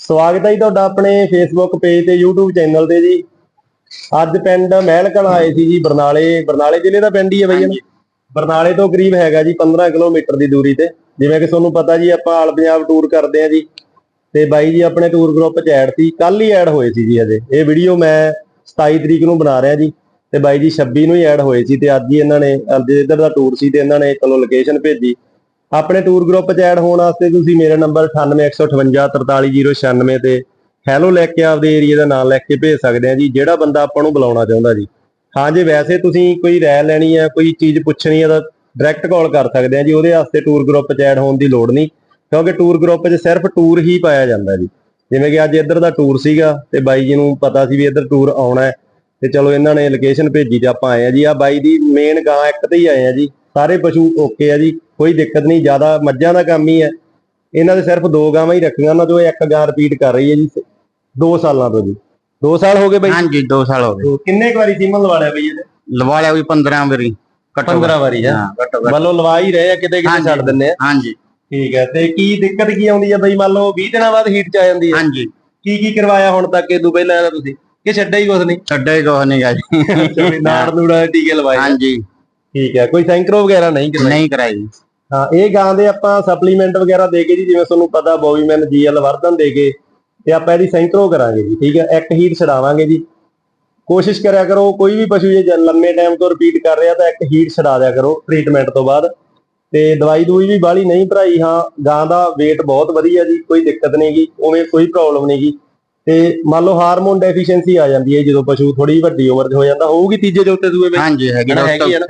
ਸਵਾਗਤ ਹੈ ਜੀ ਤੁਹਾਡਾ ਆਪਣੇ ਫੇਸਬੁੱਕ ਪੇਜ ਤੇ YouTube ਚੈਨਲ ਤੇ ਜੀ। ਅੱਜ ਪਿੰਡ ਮਹਿਲਕਲ ਆਏ ਸੀ ਜੀ ਬਰਨਾਲੇ ਬਰਨਾਲੇ ਜ਼ਿਲ੍ਹੇ ਦਾ ਪਿੰਡ ਹੀ ਹੈ ਬਈ? ਬਰਨਾਲੇ ਤੋਂ ਕਰੀਬ ਹੈਗਾ ਜੀ 15 ਕਿਲੋਮੀਟਰ ਦੀ ਦੂਰੀ ਤੇ। ਜਿਵੇਂ ਕਿ ਤੁਹਾਨੂੰ ਪਤਾ ਜੀ ਆਪਾਂ ਆਲ ਪੰਜਾਬ ਟੂਰ ਕਰਦੇ ਆ ਜੀ। ਤੇ ਬਾਈ ਜੀ ਆਪਣੇ ਟੂਰ ਗਰੁੱਪ 'ਚ ਐਡ ਸੀ ਕੱਲ ਹੀ ਐਡ ਹੋਏ ਸੀ ਜੀ ਅਜੇ ਇਹ ਵੀਡੀਓ ਮੈਂ 27 ਤਰੀਕ ਨੂੰ ਬਣਾ ਰਿਹਾ ਜੀ। ਤੇ ਬਾਈ ਜੀ 26 ਨੂੰ ਹੀ ਐਡ ਹੋਏ ਸੀ ਤੇ ਅੱਜ ਹੀ ਇਹਨਾਂ ਨੇ ਅੱਜ ਇੱਧਰ ਦਾ ਟੂਰ ਸੀ ਤੇ ਇਹਨਾਂ ਨੇ ਚਲੋ ਲੋਕੇਸ਼ਨ ਭੇਜੀ। ਆਪਣੇ ਟੂਰ ਗਰੁੱਪ 'ਚ ਐਡ ਹੋਣ ਵਾਸਤੇ ਤੁਸੀਂ ਮੇਰਾ ਨੰਬਰ 9815843096 ਤੇ ਹੈਲੋ ਲੈ ਕੇ ਆਪਦੇ ਏਰੀਆ ਦਾ ਨਾਮ ਲੈ ਕੇ ਭੇਜ ਸਕਦੇ ਆ ਜੀ, ਜਿਹੜਾ ਬੰਦਾ ਆਪਾਂ ਨੂੰ ਬੁਲਾਉਣਾ ਚਾਹੁੰਦਾ ਜੀ। ਹਾਂ ਜੇ, ਵੈਸੇ ਤੁਸੀਂ ਕੋਈ ਰਾਇ ਲੈਣੀ ਹੈ ਕੋਈ ਚੀਜ਼ ਪੁੱਛਣੀ ਹੈ ਤਾਂ ਡਾਇਰੈਕਟ ਕਾਲ ਕਰ ਸਕਦੇ ਆ ਜੀ, ਉਹਦੇ ਵਾਸਤੇ ਟੂਰ ਗਰੁੱਪ 'ਚ ਐਡ ਹੋਣ ਦੀ ਲੋੜ ਨਹੀਂ, ਕਿਉਂਕਿ ਟੂਰ ਗਰੁੱਪ 'ਚ ਸਿਰਫ ਟੂਰ ਹੀ ਪਾਇਆ ਜਾਂਦਾ ਜੀ। ਜਿਵੇਂ ਕਿ ਅੱਜ ਇੱਧਰ ਦਾ ਟੂਰ ਸੀਗਾ ਤੇ ਬਾਈ ਜੀ ਨੂੰ ਪਤਾ ਸੀ ਵੀ ਇੱਧਰ ਟੂਰ ਆਉਣਾ ਹੈ, ਤੇ ਚਲੋ ਇਹਨਾਂ ਨੇ ਲੋਕੇਸ਼ਨ ਭੇਜੀ ਤੇ ਆਪਾਂ ਆਏ ਆ ਜੀ। ਆ ਬਾਈ ਦੀ ਮੇਨ ਗਾਂ ਇੱਕ ਤੇ ਹੀ ਆਏ ਆ ਜੀ। ਸਾਰੇ ਪਸ਼ੂ ਓਕੇ ਆ ਜੀ ਕੋਈ ਦਿੱਕਤ ਨਹੀਂ ਜ਼ਿਆਦਾ ਮੱਝਾਂ ਦਾ ਕੰਮ ਹੀ ਹੈ। ਇਹਨਾਂ ਦੇ ਸਿਰਫ ਦੋ ਗਾਵਾਂ ਹੀ ਰੱਖੀਆਂ ਉਹਨਾਂ ਚੋਂ ਇੱਕ ਗਾਂ ਰਿਪੀਟ ਕਰ ਰਹੀ ਹੈ ਜੀ 2 ਸਾਲਾਂ ਤੋਂ ਜੀ। 2 ਸਾਲ ਹੋ ਗਏ ਬਾਈ? ਹਾਂਜੀ 2 ਸਾਲ ਹੋ ਗਏ। ਕਿੰਨੇ ਕੁ ਵਾਰੀ ਸੀਮਨ ਲਵਾ ਲਿਆ ਬਈ ਇਹਦੇ? ਲਵਾ ਲਿਆ ਵੀ 15 ਵਾਰੀ ਘੱਟੋ 15 ਵਾਰੀ ਹੈ ਘੱਟੋ ਘੱਟ। ਮੰਨ ਲਓ ਲਵਾ ਹੀ ਰਹੇ ਆ ਕਿਤੇ ਕਿਤੇ। ਛੱਡ ਦਿੰਨੇ ਆ। ਹਾਂਜੀ। ਠੀਕ ਹੈ ਤੇ ਕੀ ਦਿੱਕਤ ਕੀ ਆਉਂਦੀ ਹੈ ਬਈ? ਮੰਨ ਲਓ 20 ਦਿਨਾਂ ਬਾਅਦ ਹੀਟ ਚ ਆ ਜਾਂਦੀ ਹੈ ਹਾਂਜੀ। ਕੀ ਕੀ ਕਰਵਾਇਆ ਹੁਣ ਤੱਕ ਇਹ ਤੋਂ ਪਹਿਲਾਂ ਇਹਦਾ ਤੁਸੀਂ? ਕਿ ਛੱਡਿਆ ਹੀ ਕੁਝ ਨਹੀਂ? ਛੱਡੇ ਹੀ ਕੁਛ ਨਹੀਂ ਗਾ ਜੀ। ਨਾੜ ਨੂੜਾ ਟੀਕੇ ਲਵਾਏ। ਹਾਂਜੀ। ਠੀਕ ਹੈ ਕੋਈ ਸੈਂਕਰੋ ਵਗੈਰਾ ਨਹੀਂ ਕਰਵਾਇਆ ਨਹੀਂ ਕਰਾਈ ਹਾਂ ਇਹ ਗਾਂ ਦੇ ਆਪਾਂ ਸਪਲੀਮੈਂਟ ਵਗੈਰਾ ਦੇ ਕੇ ਜੀ ਜਿਵੇਂ ਤੁਹਾਨੂੰ ਪਤਾ ਬੋਵੀਮੈਨ ਜੀਐਲ ਵਰਦਨ ਦੇ ਕੇ ਤੇ ਆਪਾਂ ਇਹਦੀ ਸੈਂਕਰੋ ਕਰਾਂਗੇ ਜੀ ਠੀਕ ਹੈ ਇੱਕ ਹੀਟ ਛਡਾਵਾਂਗੇ ਜੀ। ਕੋਸ਼ਿਸ਼ ਕਰਿਆ ਕਰੋ ਕੋਈ ਵੀ ਪਸ਼ੂ ਜੇ ਲੰਮੇ ਟਾਈਮ ਤੋਂ ਰਿਪੀਟ ਕਰ ਰਿਹਾ ਤਾਂ ਇੱਕ ਹੀਟ ਛਡਾ ਦਿਆ ਕਰੋ ਟ੍ਰੀਟਮੈਂਟ ਤੋਂ ਬਾਅਦ। ਤੇ ਦਵਾਈ ਦੂਈ ਵੀ ਬਾਹਲੀ ਨਹੀਂ ਭਰਾਈ ਹਾਂ ਗਾਂ ਦਾ weight ਬਹੁਤ ਵਧੀਆ ਜੀ ਕੋਈ ਦਿੱਕਤ ਨਹੀਂ ਗੀ ਉਵੇਂ ਕੋਈ ਪ੍ਰੋਬਲਮ ਨਹੀਂ ਗੀ। ਤੇ ਮੰਨ ਲਓ ਹਾਰਮੋਨ ਡੈਫੀਸ਼ੀਐਂਸੀ ਆ ਜਾਂਦੀ ਹੈ ਜਦੋਂ ਪਸ਼ੂ ਥੋੜੀ ਵੱਡੀ ਉਮਰ 'ਚ ਹੋ ਜਾਂਦਾ ਹੋਊਗੀ ਤੀਜੇ ਚੌਥੇ ਸੂਏ ਵਿੱਚ ਹਾਂਜੀ ਹੈਗੀ ਹਨਾ, ਹੈਗੀ ਆ ਨਾ?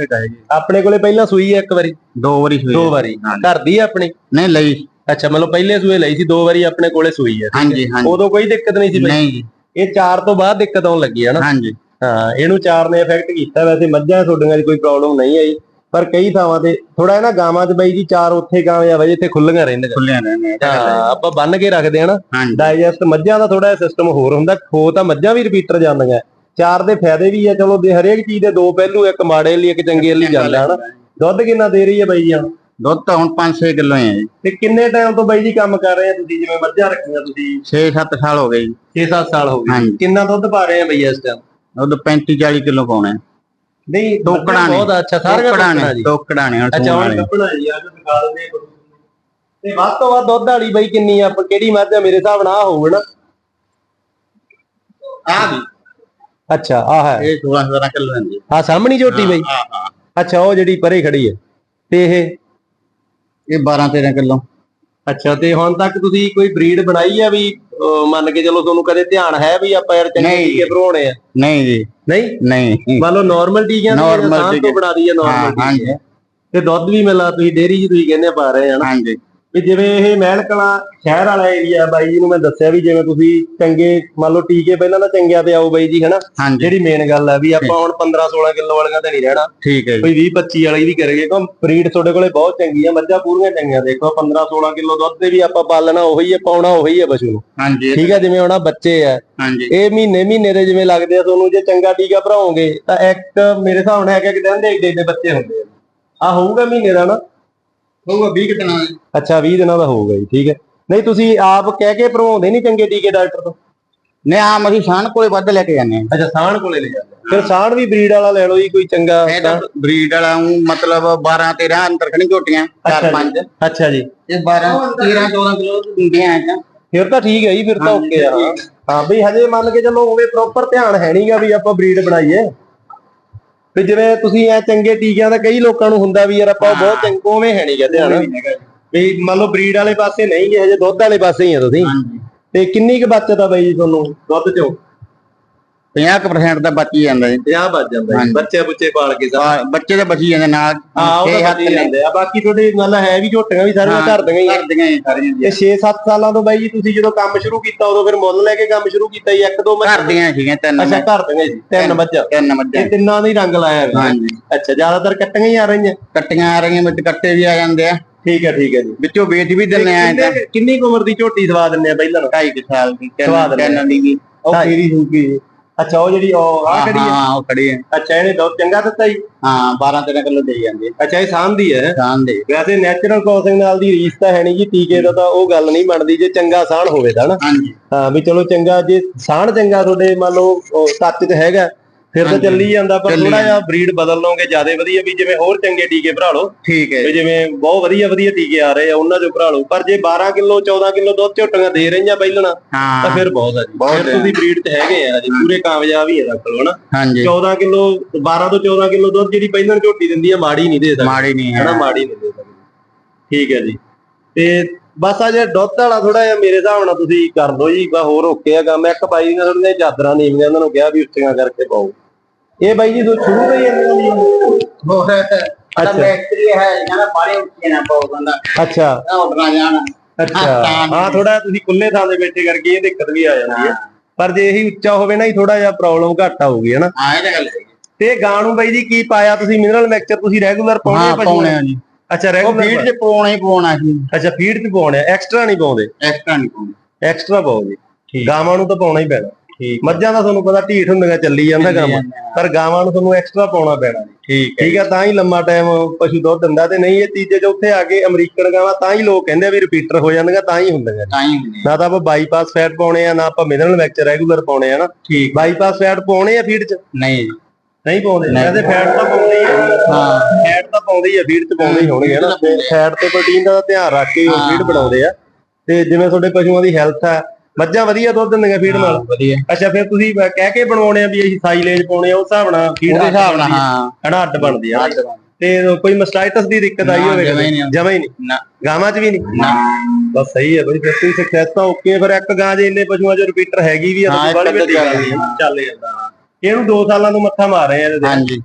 ਆਪਣੇ ਕੋਲੇ ਪਹਿਲਾਂ ਸੂਈ ਹੈ ਇੱਕ ਵਾਰੀ? ਦੋ ਵਾਰੀ ਹੋਈ ਦੋ ਵਾਰੀ। ਘਰ ਦੀ ਹੈ ਆਪਣੀ? ਨਹੀਂ ਲਈ। ਅੱਛਾ ਮਤਲਬ ਪਹਿਲੇ ਸੂਏ ਲਈ ਸੀ ਦੋ ਵਾਰੀ ਆਪਣੇ ਕੋਲੇ ਸੂਈ ਹੈ ਹਾਂਜੀ ਹਾਂਜੀ। ਉਦੋਂ ਕੋਈ ਦਿੱਕਤ ਨਹੀਂ ਸੀ ਬਈ ਨਹੀਂ ਇਹ ਚਾਰ ਤੋਂ ਬਾਅਦ ਦਿੱਕਤ ਆਉਣ ਲੱਗੀ ਹੈ ਨਾ? ਹਾਂਜੀ। ਹਾਂ ਇਹਨੂੰ ਚਾਰ ਨੇ ਇਫੈਕਟ ਕੀਤਾ ਵੈਸੇ ਮੱਝਾਂ ਤੁਹਾਡੀਆਂ ਦੀ ਕੋਈ ਪ੍ਰੋਬਲਮ ਨਹੀਂ ਆਈ। ਪਰ ਕਈ ਥਾਵਾਂ ਤੇ ਥੋੜਾ ਨਾ ਗਾਵਾਂ 'ਚ ਬਈ ਜੀ ਚਾਰ ਉੱਥੇ ਕਾਮਯਾਬ ਹੈ ਜਿੱਥੇ ਖੁੱਲੀਆਂ ਰਹਿੰਦੀਆਂ। ਖੁੱਲਿਆ ਰਹਿੰਦੇ ਆ। ਹਾਂ। ਆਪਾਂ ਬੰਨ ਕੇ ਰੱਖਦੇ ਆ ਨਾ। ਡਾਈਜੈਸਟ ਮੱਝਾਂ ਦਾ ਥੋੜਾ ਜਿਹਾ ਸਿਸਟਮ ਹੋਰ ਹੁੰਦਾ ਖੋ ਤਾਂ ਮੱਝਾਂ ਵੀ ਰਿਪੀਟਰ ਜਾਂਦੀਆਂ। ਚਾਰ ਦੇ ਫਾਇਦੇ ਵੀ ਆ ਚਲੋ ਦੇ ਹਰੇਕ ਚੀਜ਼ ਦੇ ਦੋ ਪਹਿਲੂ ਇੱਕ ਮਾੜੇ ਲਈ ਇੱਕ ਚੰਗੇ ਲਈ ਜਾਂਦਾ ਹਨਾ। ਦੁੱਧ ਕਿੰਨਾ ਦੇ ਰਹੀ ਹੈ ਬਾਈ ਜੀ? ਦੁੱਧ ਤਾਂ ਹੁਣ 5-6 ਕਿਲੋ ਹੈ ਤੇ ਕਿੰਨੇ ਟਾਈਮ ਤੋਂ ਬਾਈ ਜੀ ਕੰਮ ਕਰ ਰਹੇ ਆ ਤੁਸੀਂ? ਜਿਵੇਂ ਮੱਝਾਂ ਰੱਖੀਆਂ ਤੁਸੀਂ। 6-7 ਸਾਲ ਹੋ ਗਏ ਜੀ। 6-7 ਸਾਲ ਹੋ ਗਏ। ਕਿੰਨਾ ਦੁੱਧ ਪਾ ਰਹੇ ਆ ਬਈ ਇਸ ਟਾਈਮ ਦੁੱਧ 35-40 ਕਿਲੋ ਪਾਉਣਾ ਹੈ। ਨਹੀਂ ਟੋਕੜਾ ਨੇ। ਬਹੁਤ ਅੱਛਾ ਸਾਰੀਆਂ ਟੋਕੜਾ ਨੇ ਟੋਕੜਾ ਨੇ ਅੱਛਾ ਹੁਣ। ਕੱਪੜਾ ਜੀ ਦਿਖਾ ਦਿੰਦੇ ਆ ਤੇ ਵੱਧ ਤੋਂ ਵੱਧ ਦੁੱਧ ਵਾਲੀ ਬਈ ਕਿੰਨੀ ਆ ਕਿਹੜੀ ਮੱਝ ਆ ਮੇਰੇ ਹਿਸਾਬ ਨਾਲ ਹੋਊ ਨਾ ਆ ਵੀ। ਅੱਛਾ ਆ ਹੈ। ਇਹ 16-17 ਕਿਲੋ ਹੁੰਦੀ ਆ ਸਾਹਮਣੀ ਝੋਟੀ ਬਈ। ਅੱਛਾ ਉਹ ਜਿਹੜੀ ਪਰੇ ਖੜੀ ਹੈ। ਤੇ ਇਹ? ਇਹ 12-13 ਕਿਲੋ। ਅੱਛਾ ਤੇ ਹੁਣ ਤੱਕ ਤੁਸੀਂ ਕੋਈ ਬਰੀਡ ਬਣਾਈ ਆ ਵੀ ਅਹ, ਮੰਨ ਕੇ ਚਲੋ ਤੁਹਾਨੂੰ ਕਦੇ ਧਿਆਨ ਹੈ ਵੀ ਆਪਾਂ ਯਾਰ ਚੰਗੇ ਨਹੀਂ। ਟੀਕੇ ਭਰਵਾਉਣੇ ਆ? ਨਹੀਂ ਜੀ। ਨਹੀਂ? ਨਹੀਂ। ਮੰਨ ਲਓ ਨਾਰਮਲ ਟੀਕਿਆਂ Normal ਤੋਂ ਟੀਕੇ। ਬਣਾ ਦਈਏ ਹਾਂ ਨਾਰਮਲ ਹਾਂਜੀ। ਤੇ ਦੁੱਧ ਵੀ ਮਿਲਾ ਤੁਸੀਂ ਡੇਰੀ ਜੀ ਤੁਸੀਂ ਕਹਿੰਦੇ ਪਾ ਰਹੇ ਆ ਨਾ ਹਾਂਜੀ। ਵੀ ਜਿਵੇਂ ਇਹ ਮਹਿਲ ਕਲਾਂ ਸ਼ਹਿਰ ਵਾਲਾ ਏਰੀਆ ਬਾਈ ਜੀ ਨੂੰ ਮੈਂ ਦੱਸਿਆ ਵੀ ਜਿਵੇਂ ਤੁਸੀਂ ਚੰਗੇ ਮੰਨ ਲਓ ਟੀਕੇ ਪਹਿਲਾਂ ਤਾਂ ਚੰਗਿਆਂ ਤੇ ਆਓ ਬਾਈ ਜੀ ਹਨਾ? ਜਿਹੜੀ ਮੇਨ ਗੱਲ ਹੈ ਵੀ ਆਪਾਂ ਹੁਣ 15 16 ਕਿਲੋ ਵਾਲੀਆਂ ਤੇ ਨਹੀਂ ਰਹਿਣਾ। ਠੀਕ ਹੈ ਜੀ। ਕੋਈ 20 25 ਵਾਲੀ ਵੀ ਕਰੇਗੇ ਕਿਉਂ ਬਰੀਡ ਤੁਹਾਡੇ ਕੋਲੇ ਬਹੁਤ ਚੰਗੀ ਆ ਮੱਝਾਂ ਪੂਰੀਆਂ ਚੰਗੀਆਂ ਦੇਖੋ 15 16 ਕਿਲੋ ਦੁੱਧ ਦੇ ਵੀ ਆਪਾਂ ਪਾਲਣਾ ਉਹੀ ਹੈ ਪਾਉਣਾ ਉਹੀ ਹੈ ਪਸ਼ੂ ਨੂੰ। ਹਾਂਜੀ ਠੀਕ ਹੈ ਜਿਵੇਂ ਹੁਣ ਬੱਚੇ ਆ। ਇਹ ਮਹੀਨੇ ਮਹੀਨੇ ਦੇ ਜਿਵੇਂ ਲੱਗਦੇ ਆ ਤੁਹਾਨੂੰ ਜੇ ਚੰਗਾ ਟੀਕਾ ਭਰਾਓਗੇ ਤਾਂ ਇੱਕ ਮੇਰੇ ਹਿਸਾਬ ਨਾਲ ਹੈਗਾ ਕਿ ਦਿਨ ਦੇ ਏਡੇ ਏਡੇ ਬੱਚੇ ਹੁੰਦੇ ਆ। ਆ ਹੋਊਗਾ ਮਹੀਨੇ ਦਾ ਨਾ ਹੋਊਗਾ 20 ਕਿਤਨਾ ਅੱਛਾ 20 ਦਿਨਾਂ ਦਾ ਹੋਊਗਾ ਜੀ ਠੀਕ ਹੈ। ਨਹੀਂ ਤੁਸੀਂ ਆਪ ਕਹਿ ਕੇ ਭਰਵਾਉਂਦੇ ਨਹੀਂ ਚੰਗੇ ਟੀਕੇ ਡਾਕਟਰ ਤੋਂ? ਨੇ ਆਮ ਅਸੀਂ ਸ਼ਾਨ ਕੋਲੇ ਵੱਧ ਲੈ ਕੇ ਜਾਂਦੇ ਹਾਂ। ਅੱਛਾ ਸਾਣ ਕੋਲੇ ਲੈ ਜਾਂਦੇ ਫਿਰ ਸਾਣ ਵੀ ਬਰੀਡ ਵਾਲਾ ਲੈ ਲਓ ਜੀ ਕੋਈ ਚੰਗਾ ਇਹ ਤਾਂ ਬਰੀਡ ਵਾਲਾ ਊਂ ਮਤਲਬ 12 13 ਅੰਦਰ ਖਣੀ ਝੋਟੀਆਂ ਅੱਛਾ ਚਾਰ ਜੀ। ਪੰਜ। ਅੱਛਾ ਜੀ। ਇਹ 12 13 14 ਕਿਲੋ ਦਿੰਦੀਆਂ ਆ ਜਾਂ ਫਿਰ ਤਾਂ ਠੀਕ ਹੈ ਜੀ ਫਿਰ ਤਾਂ ਹਾਂਜੀ, ਓਕੇ ਆ। ਹਾਂ। ਹਾਂ ਬਈ ਹਜੇ ਮੰਨ ਕੇ ਚੱਲੋ ਉਵੇਂ ਪ੍ਰੋਪਰ ਧਿਆਨ ਹੈ ਨਹੀਂਗਾ ਵੀ ਆਪਾਂ ਬਰੀਡ ਬਣਾਈਏ। ਤੇ ਜਿਵੇਂ ਤੁਸੀਂ ਐ ਚੰਗੇ ਟੀਕਿਆਂ ਦਾ ਕਈ ਲੋਕਾਂ ਨੂੰ ਹੁੰਦਾ ਵੀ ਯਾਰ ਆਪਾਂ ਉਹ ਬਹੁਤ ਚੰਗੇ ਉਵੇਂ ਹੈ ਨਹੀਂਗਾ ਧਿਆਨ ਵੀ ਮੰਨ ਲਓ ਬਰੀਡ ਵਾਲੇ ਪਾਸੇ ਨਹੀਂ ਗਏ ਹਜੇ ਦੁੱਧ ਵਾਲੇ ਪਾਸੇ ਹੀ ਆ ਤੁਸੀਂ। ਤੇ ਕਿੰਨੀ ਕੁ ਬਚਤ ਆ ਬਾਈ ਜੀ ਤੁਹਾਨੂੰ ਦੁੱਧ ਚੋਂ? 50% ਦਾ ਬਚੀ ਜਾਂਦਾ ਜੀ। 50 ਬਚ ਜਾਂਦਾ ਜੀ। ਹਾਂਜੀ। ਬੱਚੇ ਬੁੱਚੇ ਪਾਲ ਕੇ ਸਭ। ਬਾ- ਬੱਚੇ ਤਾਂ ਬਚੀ ਜਾਂਦੇ ਨਾਲ ਹਾਂ ਉਹ ਛੇ ਤਾਂ ਹੱਥ ਬਚ ਹੀ ਜਾਂਦੇ ਆ। ਬਾਕੀ ਤੁਹਾਡੇ ਗੱਲ ਹੈ ਵੀ ਝੋਟੀਆਂ ਵੀ ਸਾਰੀਆਂ ਹਾਂ, ਘਰ ਦੀਆਂ ਹੀ ਆ। ਘਰ ਦੀਆਂ ਹੀ ਸਾਰੀਆਂ ਤੇ 6-7 ਸਾਲਾਂ ਤੋਂ ਬਾਈ ਜੀ ਤੁਸੀਂ ਜਦੋਂ ਕੰਮ ਸ਼ੁਰੂ ਕੀਤਾ ਉਦੋਂ ਫਿਰ ਮੁੱਲ ਲੈ ਕੇ ਕੰਮ ਸ਼ੁਰੂ ਕੀਤਾ ਜੀ ਇੱਕ ਦੋ ਘਰ ਦੀਆਂ ਸੀਗੀਆਂ ਤਿੰਨ ਅੱਛਾ ਘਰ ਦੀਆਂ ਸੀ ਤਿੰਨ ਮੱਝਾਂ। ਤਿੰਨ ਮੱਝਾਂ। ਇਹ ਤਿੰਨਾਂ ਦਾ ਹੀ ਰੰਗ ਲਾਇਆ ਹੋਇਆ। ਹਾਂਜੀ। ਅੱਛਾ ਜ਼ਿਆਦਾਤਰ ਕੱਟੀਆਂ ਹੀ ਆ ਰਹੀਆਂ। ਕੱਟੀਆਂ ਆ ਰਹੀਆਂ ਵਿੱਚ ਕੱਟੇ ਵੀ ਆ ਜਾਂਦੇ ਆ। ਠੀਕ ਹੈ ਠੀਕ ਹੈ ਜੀ। ਵਿੱਚੋਂ ਵੇਚ ਵੀ ਦਿੰਨੇ ਆ ਤਾਂ। ਕਿੰਨੇ- ਕਿੰਨੀ ਕੁ ਉਮਰ ਦੀ ਝੋਟੀ ਸਵਾ ਦਿੰਨੇ ਆ ਪਹਿਲਾਂ ਨੂੰ? 2.5 ਸਾਲ ਦੀ ਦਿੰਦੇ। ਤਿੰਨ ਦੀ ਵੀ। ਉਹ ਢਾਈ। ਫੇਰੀ ਸੂਕੀ ਅੱਛਾ ਉਹ ਜਿਹੜੀ ਉਹ ਆ ਖੜੀ ਹੈ? ਹਾਂ ਉਹ ਖੜੀ ਹੈ। ਅੱਛਾ ਇਹਨੇ ਦੁੱਧ ਚੰਗਾ ਦਿੱਤਾ ਜੀ? ਹਾਂ 12 13 ਕਿਲੋ ਦੇ ਜਾਂਦੀ ਹੈ। ਅੱਛਾ ਇਹ ਸਾਂਭਦੀ ਹੈ? ਜਾਨ ਦੇ। ਵੈਸੇ ਨੈਚੁਰਲ ਕ੍ਰੋਸਿੰਗ ਨਾਲ ਦੀ ਰੀਸ ਤਾਂ ਹੈ ਨਹੀਂ ਜੀ ਟੀਕੇ ਦਾ ਤਾਂ ਉਹ ਗੱਲ ਨਹੀਂ ਬਣਦੀ ਜੇ ਚੰਗਾ ਸਾਣ ਹੋਵੇ ਤਾਂ ਨਾ। ਹਾਂਜੀ। ਹਾਂ ਵੀ ਚਲੋ ਚੰਗਾ ਜੇ ਸਾਣ ਚੰਗਾ ਤੁਹਾਡੇ ਮੰਨ ਲਓ ਟੱਚ 'ਚ ਹੈਗਾ। ਫਿਰ ਤਾਂ। ਚੱਲੀ ਜਾਂਦਾ ਪਰ ਥੋੜਾ ਜਿਹਾ ਬਰੀਡ ਬਦਲ ਲਓਗੇ ਜ਼ਿਆਦਾ ਵਧੀਆ ਵੀ ਜਿਵੇਂ ਹੋਰ ਚੰਗੇ ਟੀਕੇ ਭਰਾ ਲਓ। ਠੀਕ ਹੈ ਵੀ ਜਿਵੇਂ ਬਹੁਤ ਵਧੀਆ ਵਧੀਆ ਟੀਕੇ ਆ ਰਹੇ ਆ ਉਹਨਾਂ ਚੋਂ ਭਰਾ ਲਓ। ਪਰ ਜੇ 12 ਕਿਲੋ 14 ਕਿਲੋ ਦੁੱਧ ਝੋਟੀਆਂ ਦੇ ਰਹੀਆਂ ਪਹਿਲਣਾ ਤਾਂ ਫਿਰ ਬਹੁਤ ਆ ਜੀ। ਫਿਰ। ਤੁਸੀਂ ਬਰੀਡ ਤੇ ਹੈਗੇ ਆ ਜੀ ਪੂਰੇ ਕਾਮਯਾਬ ਹੀ ਆ ਰੱਖ ਲਓ ਹਨਾ। ਹਾਂਜੀ। 14 ਕਿਲੋ 12 ਤੋਂ 14 ਕਿਲੋ ਦੁੱਧ ਜਿਹੜੀ ਪਹਿਲਣ ਝੋਟੀ ਦਿੰਦੀ ਆ ਮਾੜੀ ਨਹੀਂ ਦੇ ਸਕਦੀ। ਮਾੜੀ ਨਹੀਂ ਹੈ। ਹਨਾ ਮਾੜੀ ਨਹੀਂ ਦੇ ਸਕਦੀ। ਠੀਕ ਹੈ ਜੀ। ਤੇ ਬਸ ਆ ਜੇ ਦੁੱਧ ਵਾਲਾ ਥੋੜਾ ਜਿਹਾ ਮੇਰੇ ਹਿਸਾਬ ਨਾਲ ਤੁਸੀਂ ਕਰ ਲਓ ਜੀ ਬਾ ਹੋਰ ਓਕੇ ਆ ਕੰਮ। ਇੱਕ ਬਾਈ ਦੀਆਂ ਥੋੜੀਆਂ ਚਾਦਰਾਂ ਨੀਵੀਆਂ ਇਹਨਾਂ ਨੂੰ ਕਿਹਾ ਵੀ ਉੱਚੀਆਂ ਕਰਕੇ ਪਾਓ। ਇਹ ਬਾਈ ਜੀ ਤੋਂ ਸ਼ੁਰੂ ਤੋਂ ਹੀ ਇਹਨਾਂ ਦੀ ਹੋਰ ਅੱਛਾ। ਬੈਕਟਰੀ ਹੈ ਇਹਨਾਂ ਬਾਰੇ ਉੱਚੇ ਨਾ ਪਾਉ ਬੰਦਾ। ਅੱਛਾ। ਨਾ ਉੱਡਣਾ ਜਾਣਾ। ਅੱਛਾ। ਹਾਂ, ਹਾਂ ਥੋੜਾ ਤੁਸੀਂ ਖੁੱਲੇ ਥਾਂ ਦੇ ਬੈਠੇ ਕਰਕੇ ਇਹ ਦਿੱਕਤ ਵੀ ਆ ਜਾਂਦੀ ਹੈ। ਪਰ ਜੇ ਇਹੀ ਉੱਚਾ ਹੋਵੇ ਨਾ ਹੀ ਥੋੜਾ ਜਿਹਾ ਪ੍ਰੋਬਲਮ ਘੱਟ ਆਊਗੀ ਹਨਾ ਹਾਂ ਇਹ ਤਾਂ ਗੱਲ ਹੈ ਤੇ ਗਾਂ ਨੂੰ ਬਾਈ ਜੀ ਕੀ ਪਾਇਆ ਤੁਸੀਂ? ਮਿਨਰਲ ਮਿਕਸਚਰ ਤੁਸੀਂ ਰੈਗੂਲਰ ਪਾਉਣੇ ਹਾਂ ਨੂੰ? ਆ ਜੀ। ਅੱਛਾ ਰੈਗੂਲਰ ਫੀਡ ਚ ਪਾਉਣਾ ਹੀ ਪਾਉਣਾ ਸੀ। ਅੱਛਾ ਫੀਡ ਤੇ ਪਾਉਣੇ ਐਕਸਟਰਾ ਨਹੀਂ ਪਾਉਂਦੇ? ਐਕਸਟਰਾ ਨਹੀਂ ਪਾਉਣਾ ਐਕਸਟਰਾ ਪਾਓ ਜੀ। ਠੀਕ। ਗਾਵਾਂ ਨੂੰ ਤਾਂ ਪਾਉਣਾ ਹੀ ਪੈਣਾ। ਠੀਕ। ਮੱਝਾਂ ਦਾ ਤੁਹਾਨੂੰ ਪਤਾ ਢੀਠ ਹੁੰਦੀਆਂ ਚੱਲੀ ਜਾਂਦਾ ਕੰਮ ਪਰ ਗਾਵਾਂ ਨੂੰ ਤੁਹਾਨੂੰ ਐਕਸਟਰਾ ਪਾਉਣਾ ਪੈਣਾ ਜੀ। ਠੀਕ ਹੈ ਠੀਕ ਆ ਤਾਂ ਹੀ ਲੰਮਾ ਟਾਈਮ ਪਸ਼ੂ ਦੁੱਧ ਦਿੰਦਾ ਤੇ ਨਹੀਂ ਇਹ ਤੀਜੇ ਚੌਥੇ ਆ ਕੇ ਅਮਰੀਕਨ ਗਾਵਾਂ ਤਾਂ ਹੀ ਲੋਕ ਕਹਿੰਦੇ ਆ ਵੀ ਰਿਪੀਟਰ ਹੋ ਜਾਂਦੀਆਂ ਤਾਂ ਹੀ ਹੁੰਦੀਆਂ ਜੀ। ਤਾਂ ਹੀ ਹੁੰਦੀ ਹੈ। ਨਾ ਤਾਂ ਆਪਾਂ ਬਾਈਪਾਸ ਫੈਟ ਪਾਉਣੇ ਆ ਨਾ ਆਪਾਂ ਮਿਨਰਲ ਮਿਕਸਚਰ ਰੈਗੂਲਰ ਪਾਉਣੇ ਆ ਨਾ। ਠੀਕ। ਬਾਈਪਾਸ ਫੈਟ ਪਾਉਣੇ ਆ ਫੀਡ 'ਚ? ਨਹੀਂ ਜੀ। ਨਹੀਂ ਪਾਉਂਦੇ। ਵੈਸੇ ਫੈਟ ਤਾਂ ਪਾਉਂਦੇ ਹੀ ਹਾਂ। ਪਾਉਂਦੇ ਹੀ ਆ ਫੀਡ 'ਚ ਪਾਉਂਦੇ ਹੀ ਹੋਣਗੇ ਨਾ ਫੈਟ ਤੇ ਪ੍ਰੋਟੀਨ ਦਾ ਤਾਂ ਧਿਆਨ ਰੱਖ ਕੇ ਉਹ ਹਾਂ। ਫੀਡ ਬਣਾਉਂਦੇ ਆ। ਤੇ ਜਿਵੇਂ ਤੁਹਾਡੇ ਪਸ਼ੂਆਂ ਦੀ ਹੈਲਥ ਆ ਮੱਝਾਂ ਵਧੀਆ ਦੁੱਧ ਦਿੰਦੀਆਂ ਫੀਡ ਨਾਲ? ਵਧੀਆ। ਅੱਛਾ ਫਿਰ ਤੁਸੀਂ ਕਹਿ ਕੇ ਬਣਾਉਣੇ ਆ ਵੀ ਅਸੀਂ ਸਾਈਲੇਜ ਪਾਉਣੇ ਆ ਉਸ ਹਿਸਾਬ ਨਾਲ ਫੀਡ ਉਹਦੇ ਹਿਸਾਬ ਨਾਲ ਹਾਂ। ਹਨਾ ਅੱਡ ਬਣਦੀ ਆ ਹਾਂ। ਤੇ ਕੋਈ ਮਸਟਾਈਟਸ ਦੀ ਦਿੱਕਤ ਆਈ ਹੋਵੇ ਜਮਾਂ ਹੀ ਨਹੀਂ ਹੀ ਨਾ। ਗਾਵਾਂ 'ਚ ਵੀ ਨਹੀਂ? ਨਾ। ਬਸ ਸਹੀ ਹੈ ਬਈ ਫਿਰ ਤੁਸੀਂ ਸਕਸੈਸ ਤਾਂ ਓਕੇ ਫਿਰ ਇੱਕ ਗਾਂ ਜੇ ਇੰਨੇ ਪਸ਼ੂਆਂ 'ਚ ਰਿਪੀਟਰ ਹੈਗੀ ਵੀ ਆ ਹਾਂ, ਤਾਂ ਬੜੀ ਵੱਡੀ ਗੱਲ ਚੱਲ ਨਹੀਂ। ਚੱਲ ਜਾਂਦਾ। ਇਹਨੂੰ 2 ਸਾਲਾਂ ਤੋਂ ਮੱਥਾ ਮਾਰ ਰਹੇ ਆ ਇਹਦੇ ਤੇ। ਹਾਂਜੀ।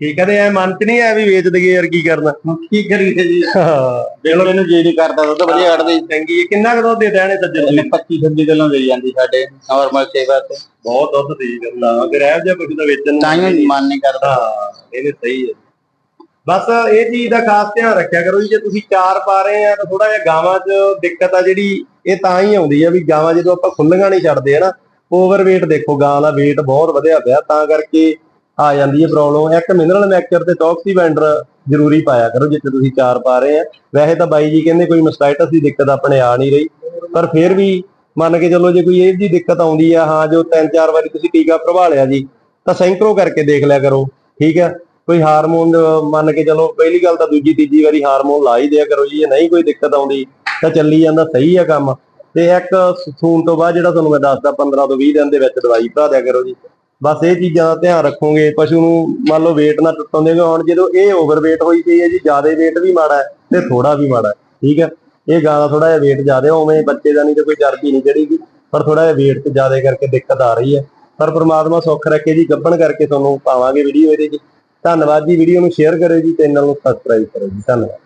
ਠੀਕ ਤੇ ਐ ਮਨ 'ਚ ਨਹੀਂ ਆ ਵੀ ਵੇਚ ਦਈਏ ਯਾਰ ਕੀ ਕਰਨਾ? ਕੀ ਕਰੀਏ ਜੀ? ਹਾਂ। ਚਲੋ ਇਹਨੂੰ ਜੇ ਨਹੀਂ ਕਰਦਾ ਦੁੱਧ ਵਧੀਆ ਕੱਢਦੇ। ਚੰਗੀ ਹੈ। ਕਿੰਨਾ ਕੁ ਦੁੱਧ ਦੇ ਦੇਣੇ ਸੱਜਣ ਜੀ? ਇਹਨੇ 25 26 ਕਿਲੋ ਦੇ ਜਾਂਦੀ ਸਾਡੇ ਨਾਰਮਲ ਸੇਵਾ ਤੇ। ਬਹੁਤ ਦੁੱਧ ਦੇ ਦਿੰਦਾ। ਅਗਰ ਇਹ ਜਿਹਾ ਕੁਝ ਦਾ ਵੇਚਣ ਨੂੰ ਤਾਂ ਹੀ ਮਨ ਨਹੀਂ ਕਰਦਾ। ਹਾਂ ਇਹਨੇ ਸਹੀ ਹੈ। ਬਸ ਇਹ ਚੀਜ਼ ਦਾ ਖਾਸ ਧਿਆਨ ਰੱਖਿਆ ਕਰੋ ਜੀ ਜੇ ਤੁਸੀਂ ਚਾਰ ਪਾ ਰਹੇ ਆ ਤਾਂ ਥੋੜਾ ਜਿਹਾ ਗਾਵਾਂ 'ਚ ਦਿੱਕਤ ਆ ਜਿਹੜੀ ਇਹ ਤਾਂ ਹੀ ਆਉਂਦੀ ਆ ਵੀ ਗਾਵਾਂ ਜਦੋਂ ਆਪਾਂ ਖੁੱਲੀਆਂ ਨਹੀਂ ਛੱਡਦੇ ਆ ਨਾ ਓਵਰਵੇਟ ਦੇਖੋ ਗਾਂ ਦਾ weight ਬਹੁਤ ਵਧਿਆ ਪਿਆ ਤਾਂ ਕਰਕੇ ਆ ਜਾਂਦੀ ਹੈ ਪ੍ਰੋਬਲਮ। ਇੱਕ ਮਿਨਰਲ ਮੈਕਚਰ ਤੇ ਟੌਕਸੀ ਜ਼ਰੂਰੀ ਪਾਇਆ ਕਰੋ, ਜਿੱਥੇ ਤੁਸੀਂ ਚਾਰ ਪਾ ਰਹੇ ਆ। ਵੈਸੇ ਤਾਂ ਬਾਈ ਜੀ ਕਹਿੰਦੇ ਕੋਈ ਮਸਟਾਈਟਸ ਦੀ ਦਿੱਕਤ ਆਪਣੇ ਆ ਨਹੀਂ ਰਹੀ। ਪਰ ਫਿਰ ਵੀ ਮੰਨ ਕੇ ਚੱਲੋ ਜੇ ਕੋਈ ਇਹ ਜੀ ਦਿੱਕਤ ਆਉਂਦੀ ਆ, ਹਾਂ, ਜੋ ਤਿੰਨ ਚਾਰ ਵਾਰੀ ਤੁਸੀਂ ਟੀਕਾ ਭਰਵਾ ਲਿਆ ਜੀ, ਤਾਂ ਸੈਂਕਰੋ ਕਰਕੇ ਦੇਖ ਲਿਆ ਕਰੋ, ਠੀਕ ਹੈ ਕੋਈ ਹਾਰਮੋਨ, ਮੰਨ ਕੇ ਚਲੋ, ਪਹਿਲੀ ਗੱਲ ਤਾਂ ਦੂਜੀ, ਤੀਜੀ ਵਾਰੀ ਹਾਰਮੋਨ ਲਾ ਹੀ ਦਿਆ ਕਰੋ ਜੀ, ਜੇ ਨਹੀਂ ਕੋਈ ਦਿੱਕਤ ਆਉਂਦੀ, ਤਾਂ ਚੱਲੀ ਜਾਂਦਾ ਸਹੀ ਆ ਕੰਮ। ਤੇ ਇੱਕ ਸੂਣ ਤੋਂ ਬਾਅਦ ਜਿਹੜਾ ਤੁਹਾਨੂੰ ਮੈਂ ਦੱਸਦਾ 15 ਤੋਂ 20 ਦਿਨ ਦੇ ਵਿੱਚ ਦਵਾਈ ਭਰਾ ਦਿਆ ਕਰੋ ਜੀ। ਬਸ ਇਹ ਚੀਜ਼ਾਂ ਦਾ ਧਿਆਨ ਰੱਖੋਗੇ, ਪਸ਼ੂ ਨੂੰ ਮੰਨ ਲਓ weight ਨਾ ਟੁੱਟਣ ਦੇਗੇ ਹੁਣ ਜਦੋਂ ਇਹ ਓਵਰਵੇਟ ਹੋਈ ਪਈ ਹੈ ਜੀ, ਜ਼ਿਆਦਾ weight ਵੀ ਮਾੜਾ ਹੈ ਤੇ ਥੋੜਾ ਵੀ ਮਾੜਾ ਹੈ, ਠੀਕ ਹੈ? ਇਹ ਗਾਂ ਦਾ ਥੋੜਾ ਜਿਹਾ weight ਜ਼ਿਆਦਾ, ਉਵੇਂ ਬੱਚੇ ਦਾ ਨਹੀਂ ਤੇ ਕੋਈ ਚਰਬੀ ਨਹੀਂ ਚੜੀਗੀ ਪਰ ਥੋੜਾ ਜਿਹਾ weight ਤੇ ਜ਼ਿਆਦਾ ਕਰਕੇ ਦਿੱਕਤ ਆ ਰਹੀ ਹੈ। ਪਰ ਪ੍ਰਮਾਤਮਾ ਸੁੱਖ ਰੱਖੇ ਜੀ, ਗੱਭਣ ਕਰਕੇ ਤੁਹਾਨੂੰ ਪਾਵਾਂਗੇ ਵੀਡੀਓ ਇਹਦੇ ਜੀ ਧੰਨਵਾਦ ਜੀ ਵੀਡੀਓ ਨੂੰ ਸ਼ੇਅਰ ਕਰਿਓ ਜੀ ਚੈਨਲ ਨੂੰ ਸਬਸਕ੍ਰਾਈਬ ਕਰੋ ਜੀ, ਧੰਨਵਾਦ।